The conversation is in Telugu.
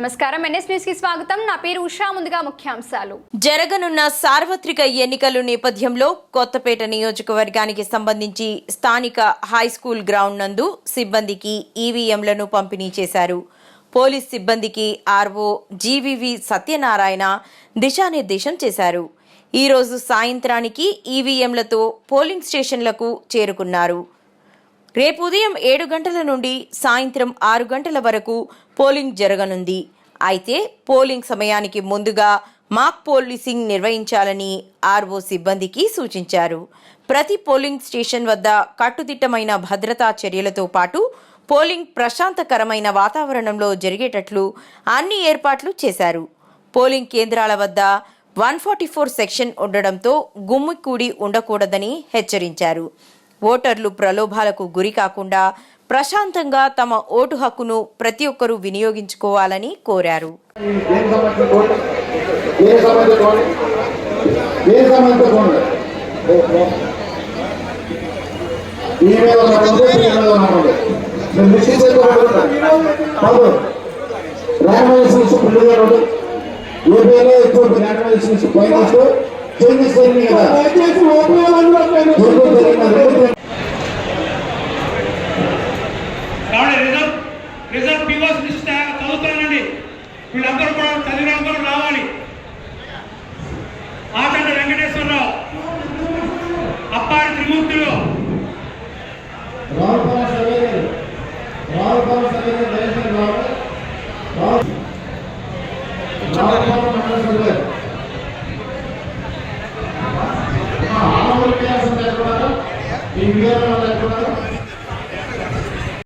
నమస్కారం. ఎన్ఎస్ న్యూస్కి స్వాగతం. నా పేరు ఉషా. ముందుగా ముఖ్యాంశాలు. జరగనున్న సార్వత్రిక ఎన్నికల నేపథ్యంలో కొత్తపేట నియోజకవర్గానికి సంబంధించి స్థానిక హై స్కూల్ గ్రౌండ్ నందు సిబ్బందికి ఈవీఎంలను పంపిణీ చేశారు. పోలీస్ సిబ్బందికి ఆర్ఓ జీవీవి సత్యనారాయణ దిశానిర్దేశం చేశారు. ఈరోజు సాయంత్రానికి ఈవీఎంలతో పోలింగ్ స్టేషన్లకు చేరుకున్నారు. రేపు ఉదయం ఏడు గంటల నుండి సాయంత్రం ఆరు గంటల వరకు పోలింగ్ జరగనుంది. అయితే పోలింగ్ సమయానికి ముందుగా మాక్ పోలీసింగ్ నిర్వహించాలని ఆర్ఓ సిబ్బందికి సూచించారు. ప్రతి పోలింగ్ స్టేషన్ వద్ద కట్టుదిట్టమైన భద్రతా చర్యలతో పాటు పోలింగ్ ప్రశాంతకరమైన వాతావరణంలో జరిగేటట్లు అన్ని ఏర్పాట్లు చేశారు. పోలింగ్ కేంద్రాల వద్ద వన్ ఫార్టీ ఫోర్ సెక్షన్ ఉండడంతో గుమ్మికూడి ఉండకూడదని హెచ్చరించారు. ఓటర్లు ప్రలోభాలకు గురి కాకుండా ప్రశాంతంగా తమ ఓటు హక్కును ప్రతి ఒక్కరూ వినియోగించుకోవాలని కోరారు. దేనికి సంబంధించిన రిజర్వ్ పిఓస్ చదువుతానండి. వీళ్ళందరూ కూడా చదివినందరూ రావాలి. ఆచండ వెంకటేశ్వరరావు. అప్పారి త్రిమూర్తులు. రావుపాల